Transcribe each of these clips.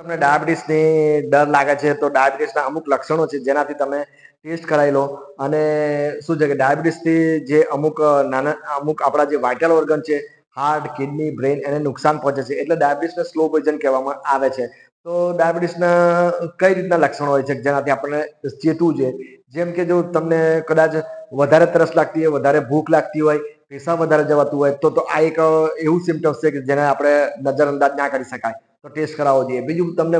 તમને ડાયાબિટીસની ડર લાગે છે, તો ડાયાબિટીસના અમુક લક્ષણો છે, જેનાથી તમે ટેસ્ટ કરાવી લો. અને શું છે કે ડાયાબિટીસથી જે અમુક, નાના, અમુક આપણા જે વાઇટલ ઓર્ગન છે, હાર્ટ, કિડની બ્રેન એને નુકસાન પહોંચે છે, એટલે ડાયાબિટીસને સ્લો પોઈઝન કહેવામાં આવે છે. તો ડાયાબિટીસના કઈ રીતના લક્ષણો હોય છે, જેનાથી આપણને ચેતવું છે? જેમ કે જો તમને કદાચ વધારે તરસ લાગતી હોય, વધારે ભૂખ લાગતી હોય, પૈસા વધારે જવાતું હોય, તો તો આ એક એવું સિમ્ટમ્સ છે કે જેને આપણે નજરઅંદાજ ના કરી શકાય. ટેસ્ટ કરાવવો જોઈએ. બીજું તમને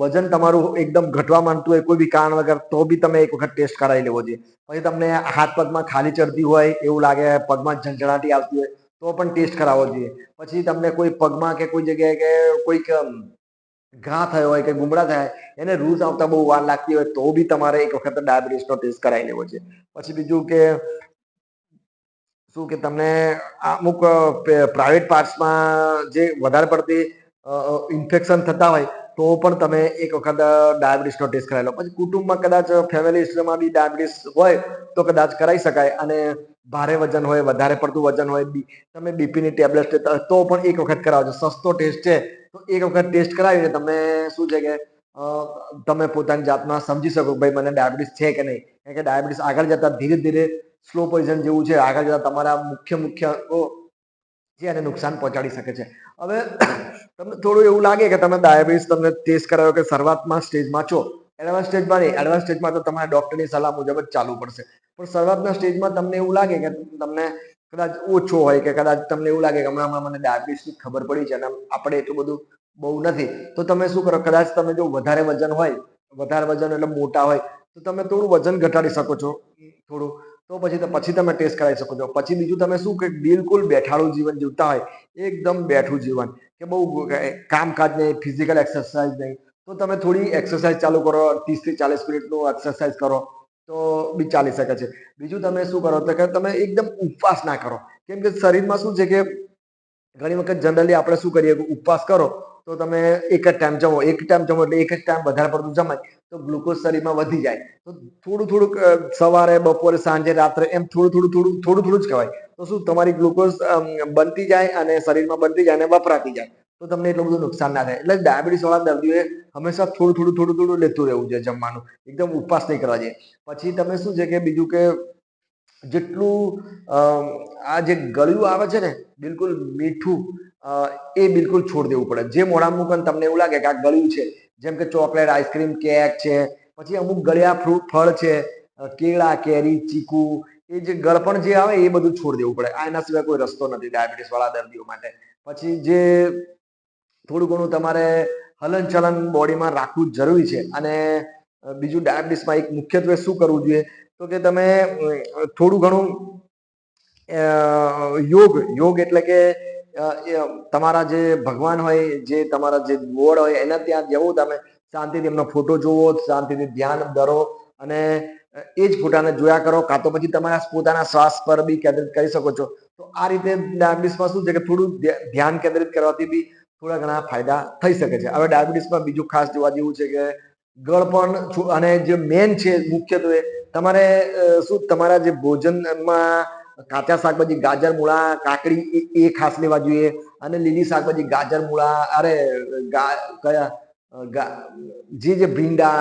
વજન તમારું એકદમ ઘટવા માંગતું હોય, કોઈ બી કારણ વગર, તો બી તમે એક વખત ટેસ્ટ કરાવી લેવો જોઈએ. પછી તમને હાથ પગમાં ખાલી ચડતી હોય, એવું લાગે પગમાં ઝંઝણાટી આવતી હોય, તો પણ ટેસ્ટ કરાવવો જોઈએ. પછી તમને કોઈ પગમાં કે કોઈ જગ્યાએ કે કોઈક ઘા થયો હોય કે ગુમડા થયા એને રૂઝ આવતા બહુ વાર લાગતી હોય, તો બી તમારે એક વખત ડાયાબિટીસનો ટેસ્ટ કરાવી લેવો છે પછી બીજું કે, શું કે તમને, અમુક પ્રાઇવેટ પાર્ટ્સમાં જે વધારે પડતી ઇન્ફેક્શન થતા હોય તો પણ તમે એક વખત ડાયાબિટીસનો ટેસ્ટ કરાવી લો. પછી કુટુંબમાં કદાચ ફેમિલી હિસ્ટ્રીમાં બી ડાયાબિટીસ હોય તો કદાચ કરાવી શકાય અને ભારે વજન હોય, વધારે પડતું વજન હોય તમે બીપીની ટેબ્લેટ તો પણ એક વખત કરાવજો. સસ્તો ટેસ્ટ છે. તો એક વખત ટેસ્ટ કરાવીને તમે શું છે કે તમે પોતાની જાતમાં સમજી શકો ભાઈ મને ડાયાબિટીસ છે કે નહીં. કારણ કે ડાયાબિટીસ આગળ જતા ધીરે ધીરે સ્લો પોઈઝન જેવું છે. આગળ જતા તમારા મુખ્ય મુખ્ય જે એને નુકસાન પહોંચાડી શકે છે. હવે તમને થોડું એવું લાગે કે તમે ડાયાબિટીસ તમને ટેસ્ટ કરાવ્યો કે શરૂઆતમાં સ્ટેજમાં છો? એડવાન્સ સ્ટેજમાં નહીં એડવાન્સ સ્ટેજમાં તો તમારે ડોક્ટરની સલાહ મુજબ જ ચાલવું પડશે. પણ શરૂઆતના સ્ટેજમાં તમને એવું લાગે કે તમને કદાચ ઓછો હોય કે કદાચ તમને એવું લાગે કે હમણાં મને ડાયાબિટીસની ખબર પડી છે અને આપણે એટલું બધું બહુ નથી, તો તમે શું કરો? કદાચ તમે જો વધારે વજન હોય, વધારે વજન એટલે મોટા હોય, તો તમે થોડું વજન ઘટાડી શકો છો. થોડું તો પછી પછી તમે ટેસ્ટ કરાવી શકો છો. પછી બીજું તમે શું કે બિલકુલ બેઠાડું જીવન જીવતા હોય, એકદમ બેઠું જીવન. કે બહુ કામકાજ નહીં ફિઝિકલ એક્સરસાઇઝ નહીં. તો તમે થોડી એક્સરસાઇઝ ચાલુ કરો, ત્રીસથી ચાલીસ મિનિટનું એક્સરસાઇઝ કરો, તો બી ચાલી શકે છે. બીજું તમે શું કરો, તો કે તમે એકદમ ઉપવાસ ના કરો. કેમ કે શરીરમાં શું છે કે ઘણી વખત જનરલી આપણે શું કરીએ ઉપવાસ કરો તો તમે એક જ ટાઈમ જમો. એક ટાઈમ જમો એટલે એક જ ટાઈમ વધારે પડતું જમાય. તો ગ્લુકોઝ શરીરમાં વધી જાય. તો થોડું થોડુંક સવારે, બપોરે, સાંજે, રાત્રે એમ થોડું થોડું થોડું થોડું થોડું જ કહેવાય તો શું તમારી ગ્લુકોઝ બનતી જાય અને શરીરમાં બનતી જાય અને વપરાતી જાય. તો તમને એટલું બધું નુકસાન ના થાય. એટલે ડાયાબિટીસ વાળા દર્દીઓએ હંમેશા થોડું થોડું થોડું થોડું લેતું રહેવું જોઈએ જમવાનું. એકદમ ઉપવાસ નહીં કરવા જોઈએ. પછી તમે શું છે કે બીજું કે જેટલું આ જે ગળ્યું આવે છે ને, બિલકુલ મીઠું એ બિલકુલ છોડ દેવું પડે. જે મોડા મૂકન તમને એવું લાગે કે આ ગળ્યું છે, જેમ કે ચોકલેટ, આઈસ્ક્રીમ, કેક છે, પછી અમુક ગળ્યા ફ્રૂટ, ફળ છે કેળા, કેરી, ચીકુ, એ જે ગળપણ જે આવે એ બધું છોડ દેવું પડે. આ એના સિવાય કોઈ રસ્તો નથી ડાયાબિટીસ વાળા દર્દીઓ માટે. પછી જે થોડું ઘણું તમારે હલનચલન બોડીમાં રાખવું જરૂરી છે. અને બીજું ડાયાબિટીસમાં એક મુખ્યત્વે શું કરવું જોઈએ? તો કે તમે થોડું ઘણું યોગ યોગ એટલે કે તમારા જે ભગવાન હોય, જે તમારા જે ગોળ હોય, એના ત્યાં જવું, તમે શાંતિથી એમનો ફોટો જોવો શાંતિથી ધ્યાન ધરો અને એ જ ફોટાને જોયા કરો. કાં તો પછી તમારા પોતાના શ્વાસ પર બી કેન્દ્રિત કરી શકો છો. તો આ રીતે ડાયાબિટીસમાં શું છે કે થોડું ધ્યાન કેન્દ્રિત કરવાથી બી થોડા ઘણા ફાયદા થઈ શકે છે. હવે ડાયાબિટીસમાં બીજું ખાસ જોવા જેવું છે કે ગળપણ અને જે મેન છે મુખ્યત્વે તમારે શું તમારા જે ભોજનમાં કાચા શાકભાજી, ગાજર, મૂળા, કાકડી એ ખાસ લેવા જોઈએ. અને લીલી શાકભાજી, ગાજર, મૂળા, અરે કયા જે જે ભીંડા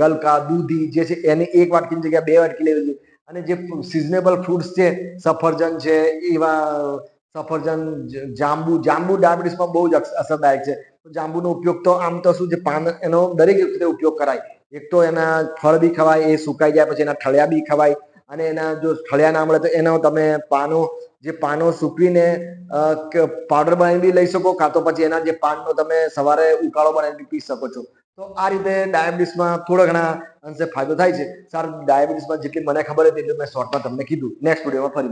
ગલકા, દૂધી જે છે એને એક વાટકીની જગ્યાએ બે વાટકી લેવી જોઈએ. અને જે સિઝનેબલ ફ્રૂટ્સ છે, સફરજન છે, એવા સફરજન જાંબુ જાંબુ ડાયાબિટીસમાં બહુ જ અસરદાયક છે. જાંબુનો ઉપયોગ તો આમ તો શું છે, પાન, એનો દરેક રીતે ઉપયોગ કરાય. એક તો એના ફળ બી ખવાય, એ સુકાઈ જાય, પછી એના ઠળિયા બી ખવાય. અને એના જો ઠળિયા ના મળે તો એનો તમે પાનો, જે પાનો સૂકવીને પાવડર બનાવી બી લઈ શકો, કાં તો પછી એના જે પાનનો તમે સવારે ઉકાળો બનાવી પી શકો છો. તો આ રીતે ડાયાબિટીસમાં થોડા ઘણા અંશે ફાયદો થાય છે. સર, ડાયાબિટીસમાં જેટલી મને ખબર હતી, એટલું મેં શોર્ટમાં તમને કીધું. નેક્સ્ટ વિડીયોમાં ફરી